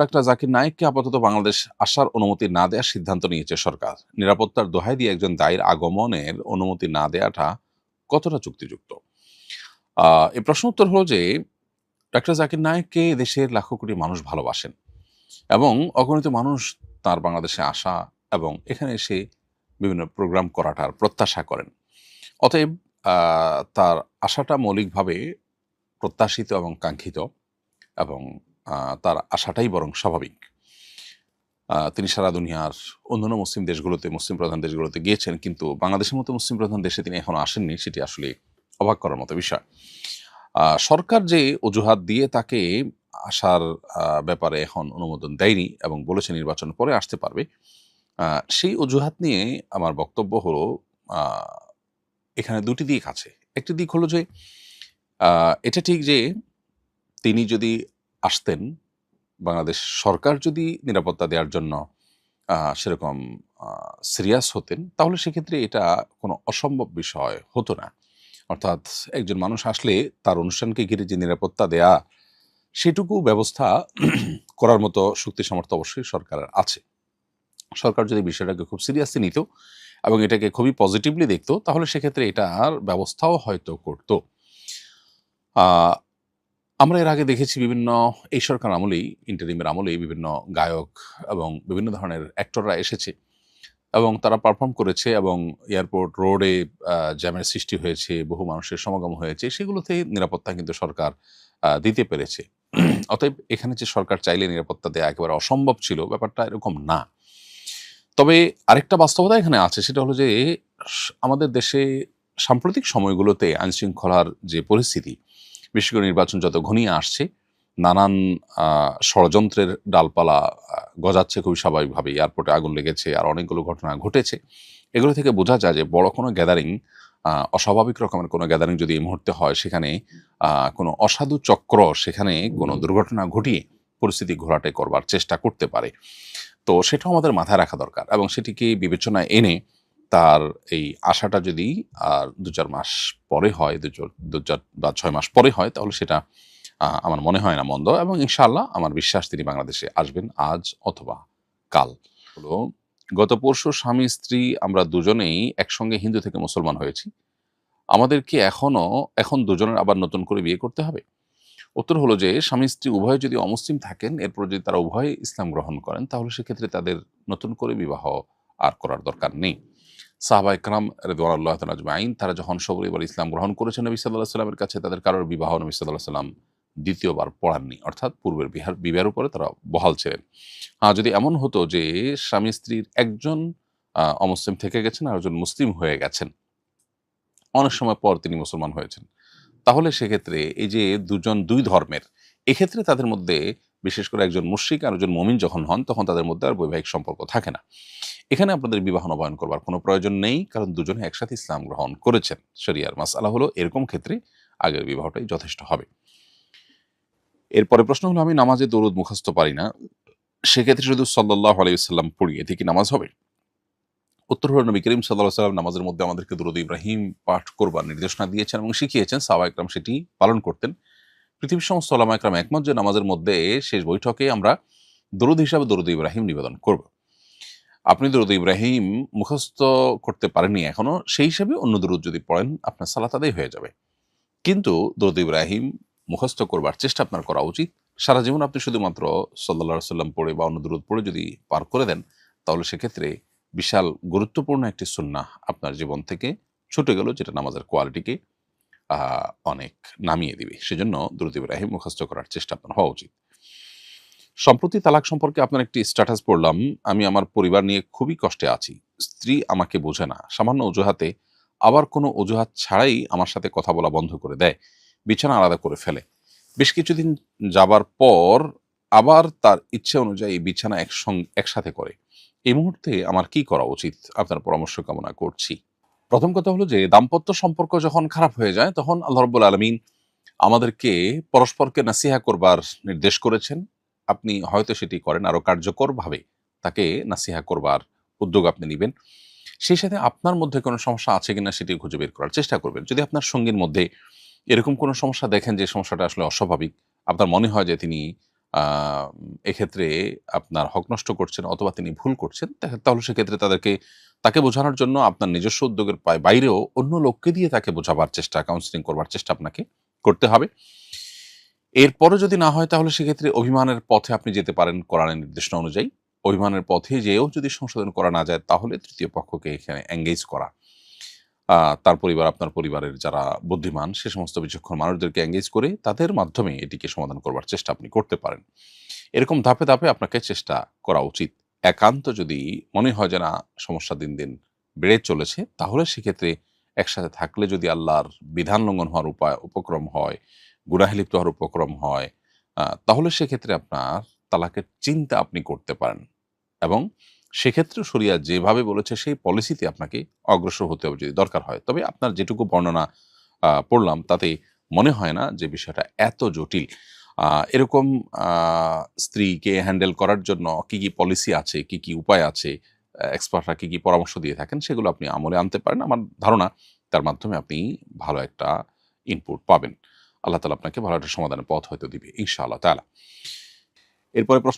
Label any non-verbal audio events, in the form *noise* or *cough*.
Doctor Zakir নায়েককে আপাতত বাংলাদেশ আসার অনুমতি না দেওয়ার সিদ্ধান্ত নিয়েছে সরকার। নিরাপত্তার দোহাই দিয়ে একজন দায়ের আগমনের অনুমতি না দেওয়াটা কতটা চুক্তিযুক্ত? এই প্রশ্ন উত্তর হলো যে, ডাক্তার জাকির নায়েককে দেশের লাখো কোটি মানুষ ভালোবাসেন এবং অগণিত মানুষ তার বাংলাদেশে আসা এবং এখানে এসে বিভিন্ন প্রোগ্রাম করাটার প্রত্যাশা করেন। অতএব তার আশাটা মৌলিকভাবে প্রত্যাশিত এবং কাঙ্ক্ষিত এবং তার আশাটাই বরং স্বাভাবিক। তিনি সারা দুনিয়ার অন্যান্য মুসলিম দেশগুলোতে, মুসলিম প্রধান দেশগুলোতে গিয়েছেন, কিন্তু বাংলাদেশের মতো মুসলিম প্রধান দেশে তিনি এখনও আসেননি, সেটি আসলে অবাক করার মতো বিষয়। সরকার যে অজুহাত দিয়ে তাকে আসার ব্যাপারে এখন অনুমোদন দেয়নি এবং বলেছে নির্বাচন পরে আসতে পারবে সেই অজুহাত নিয়ে আমার বক্তব্য হলো এখানে দুটি দিক আছে। একটি দিক হলো যে এটা ঠিক যে তিনি যদি আসতেন, বাংলাদেশ সরকার যদি নিরাপত্তা দেওয়ার জন্য সেরকম সিরিয়াস হতেন, তাহলে সেক্ষেত্রে এটা কোনো অসম্ভব বিষয় হতো না। অর্থাৎ একজন মানুষ আসলে তার অনুষ্ঠানকে ঘিরে যে নিরাপত্তা দেয়া, সেটুকু ব্যবস্থা *clears throat* করার মতো শক্তি সামর্থ্য অবশ্যই সরকারের আছে। সরকার যদি বিষয়টাকে খুব সিরিয়াসলি নিত এবং এটাকে খুবই পজিটিভলি দেখতো, তাহলে সেক্ষেত্রে এটার ব্যবস্থাও হয়তো করতো। আমরা এর আগে দেখেছি বিভিন্ন এই সরকার আমলেই ইন্টারিমের আমলেই বিভিন্ন গায়ক এবং বিভিন্ন ধরনের অ্যাক্টররা এসেছে এবং তারা পারফর্ম করেছে এবং এয়ারপোর্ট রোডে জ্যামের সৃষ্টি হয়েছে, বহু মানুষের সমাগম হয়েছে সেগুলোতে নিরাপত্তা কিন্তু সরকার দিতে পেরেছে। অতএব এখানে যে সরকার চাইলে নিরাপত্তা দেওয়া একেবারে অসম্ভব ছিল, ব্যাপারটা এরকম না। তবে আরেকটা বাস্তবতা এখানে আছে, সেটা হলো যে, আমাদের দেশে সাম্প্রতিক সময়গুলোতে আইনশৃঙ্খলার যে পরিস্থিতি বিশেষ করে নির্বাচন যত ঘনিয়ে আসছে, নানান ষড়যন্ত্রের ডালপালা গজাচ্ছে খুবই স্বাভাবিকভাবে এয়ারপোর্টে আগুন লেগেছে, আর অনেকগুলো ঘটনা ঘটেছে। এগুলো থেকে বোঝা যায় যে বড় কোনো গ্যাদারিং অস্বাভাবিক রকমের কোনো গ্যাদারিং যদি এই মুহূর্তে হয়, সেখানে কোনো অসাধু চক্র, সেখানে কোনো দুর্ঘটনা ঘটিয়ে পরিস্থিতি ঘোরাটে করবার চেষ্টা করতে পারে। তো সেটাও আমাদের মাথায় রাখা দরকার এবং সেটিকে বিবেচনায় এনে তার এই আশাটা যদি আর দু চার মাস পরে হয়, দু দু চার বা ছয় মাস পরে হয়, তাহলে সেটা আমার মনে হয় না মন্দ এবং ইনশাআল্লাহ আমার বিশ্বাস তিনি বাংলাদেশে আসবেন আজ অথবা কাল। হলো, গত পরশু স্বামী, স্ত্রী আমরা দুজনেই একসঙ্গে হিন্দু থেকে মুসলমান হয়েছি। আমাদেরকে এখনও, এখন দুজনের আবার নতুন করে বিয়ে করতে হবে। উত্তর হলো যে, স্বামী, স্ত্রী উভয় যদি অমুসলিম থাকেন, এরপর যদি তারা উভয় ইসলাম গ্রহণ করেন, তাহলে সেক্ষেত্রে তাদের নতুন করে বিবাহ আর করার দরকার নেই। সাহাবা ইকরাম রেদওয়ানুল্লাহ আইন তারা যখন সবর এবার ইসলাম গ্রহণ করেছেন নবী সাল্লাহ সাল্লামের কাছে তাদের কারোর বিবাহ নবী সাল্লাহ সাল্লাম দ্বিতীয়বার পড়াননি। অর্থাৎ পূর্বের বিহার, বিবাহের উপরে তারা বহাল ছিলেন। আর যদি এমন হতো যে স্বামী স্ত্রীর একজন অমুসলিম থেকে গেছেন আর একজন মুসলিম হয়ে গেছেন, অনেক সময় পর তিনি মুসলমান হয়েছেন, তাহলে সেক্ষেত্রে এই যে দুজন দুই ধর্মের, এক্ষেত্রে তাদের মধ্যে বিশেষ করে একজন মুশ্রিক আর একজন মমিন যখন হন, তখন তাদের মধ্যে আর বৈবাহিক সম্পর্ক থাকে না। এখানে আপনাদের বিবাহ নবায়ন করবার কোনো প্রয়োজন নেই, কারণ দুজনে একসাথে ইসলাম গ্রহণ করেছেন। শরিয়ার মাসালা হলো এরকম ক্ষেত্রে আগের বিবাহটাই যথেষ্ট হবে। এরপরে প্রশ্ন হলো, আমি নামাজে দরুদ মুখস্থ পারি না, সেক্ষেত্রে শুধু সাল্লাহ আলাইসাল্লাম পড়ি, এতে কি নামাজ হবে? উত্তর হল, নবী করিম সাল্লাহ সাল্লাম নামাজের মধ্যে আমাদেরকে দরুদ ইব্রাহিম পাঠ করবার নির্দেশনা দিয়েছেন এবং শিখিয়েছেন সাহবা একরাম সেটি পালন করতেন। পৃথিবীর সমস্ত ওলামা একরাম একমত যে নামাজের মধ্যে শেষ বৈঠকে আমরা দরুদ হিসাবে দরুদ ইব্রাহিম নিবেদন করব। আপনি দরুদ ইব্রাহিম মুখস্থ করতে পারেননি এখনও, সেই হিসাবে অন্য দরুদ যদি পড়েন, আপনার সালাত আদায় হয়ে যাবে। কিন্তু দরুদ ইব্রাহিম মুখস্থ করবার চেষ্টা আপনার করা উচিত। সারা জীবন আপনি শুধুমাত্র সাল্লা সাল্লাম পড়ে বা অন্য দরুদ পড়ে যদি পার করে দেন, তাহলে সেক্ষেত্রে বিশাল গুরুত্বপূর্ণ একটি সুন্নাহ আপনার জীবন থেকে ছুটে গেল, যেটা নামাজের কোয়ালিটিকে অনেক নামিয়ে দিবে। সেজন্য দরুদ ইব্রাহিম মুখস্থ করার চেষ্টা আপনার হওয়া উচিত। সম্প্রতি তালাক সম্পর্কে আপনার একটি স্ট্যাটাস পড়লাম। আমি আমার পরিবার নিয়ে খুবই কষ্টে আছি। স্ত্রী আমাকে বোঝে না। সামান্য অজুহাতে আবার কোনো অজুহাত ছাড়াই আমার সাথে কথা বলা বন্ধ করে দেয়। বিছানা আলাদা করে ফেলে। বেশ কিছুদিন যাবার পর আবার তার ইচ্ছে অনুযায়ী বিছানা একসঙ্গে একসাথে করে। এই মুহূর্তে আমার কি করা উচিত? আপনার পরামর্শ কামনা করছি। প্রথম কথা হলো যে, দাম্পত্য সম্পর্ক যখন খারাপ হয়ে যায়, তখন আল্লাহ রব্বুল আলমিন আমাদেরকে পরস্পরকে নাসিহা করবার নির্দেশ করেছেন। আপনি হয়তো সেটি করেন আরও কার্যকরভাবে, তাকে নাসিহা করবার উদ্যোগ আপনি নেবেন। সেই সাথে আপনার মধ্যে কোনো সমস্যা আছে কিনা সেটি খুঁজে বের করার চেষ্টা করবেন। যদি আপনার সঙ্গীর মধ্যে এরকম কোনো সমস্যা দেখেন যে সমস্যাটা আসলে অস্বাভাবিক, আপনার মনে হয় যে তিনি এক্ষেত্রে আপনার হক নষ্ট করছেন অথবা তিনি ভুল করছেন তাহলে সেক্ষেত্রে তাদেরকে, তাকে বোঝানোর জন্য আপনার নিজস্ব উদ্যোগের বাইরেও অন্য লোককে দিয়ে তাকে বোঝাবার চেষ্টা কাউন্সিলিং করবার চেষ্টা আপনাকে করতে হবে। এরপরও যদি না হয়, তাহলে সেক্ষেত্রে অভিমানের পথে আপনি যেতে পারেন কোরআনের নির্দেশনা অনুযায়ী। অভিমানের পথে যেও যদি সংশোধন করা না যায়, তাহলে তৃতীয় পক্ষকে এখানে এঙ্গেজ করা। তার পরিবার, আপনার পরিবারের যারা বুদ্ধিমান, সে সমস্ত বিচক্ষণ মানুষদেরকে এঙ্গেজ করে তাদের মাধ্যমে এটিকে সমাধান করবার চেষ্টা আপনি করতে পারেন। এরকম ধাপে ধাপে আপনাকে চেষ্টা করা উচিত। একান্ত যদি মনে হয় যে, না, সমস্যা দিন দিন বেড়ে চলেছে, তাহলে সেক্ষেত্রে একসাথে থাকলে যদি আল্লাহর বিধান লঙ্ঘন হওয়ার উপায়, উপক্রম হয় গুনাহে লিপ্ত হওয়ার উপক্রম হয় তাহলে সেক্ষেত্রে আপনার তালাকের চিন্তা আপনি করতে পারেন এবং সেক্ষেত্রে শরিয়া যেভাবে বলেছে সেই পলিসিতে আপনাকে অগ্রসর হতে হবে যদি দরকার হয়। তবে আপনার যেটুকু বর্ণনা পড়লাম তাতে মনে হয় না যে বিষয়টা এত জটিল। এরকম স্ত্রীকে হ্যান্ডেল করার জন্য কি কি পলিসি আছে, কি কি উপায় আছে, এক্সপার্টরা কি কি পরামর্শ দিয়ে থাকেন সেগুলো আপনি আমলে আনতে পারেন। আমার ধারণা তার মাধ্যমে আপনি ভালো একটা ইনপুট পাবেন। আল্লাহ তালা আপনাকে ভালো একটা সমাধানের পথ হয়তো দিবে ইনশাআল্লাহ তালা এরপরে প্রশ্ন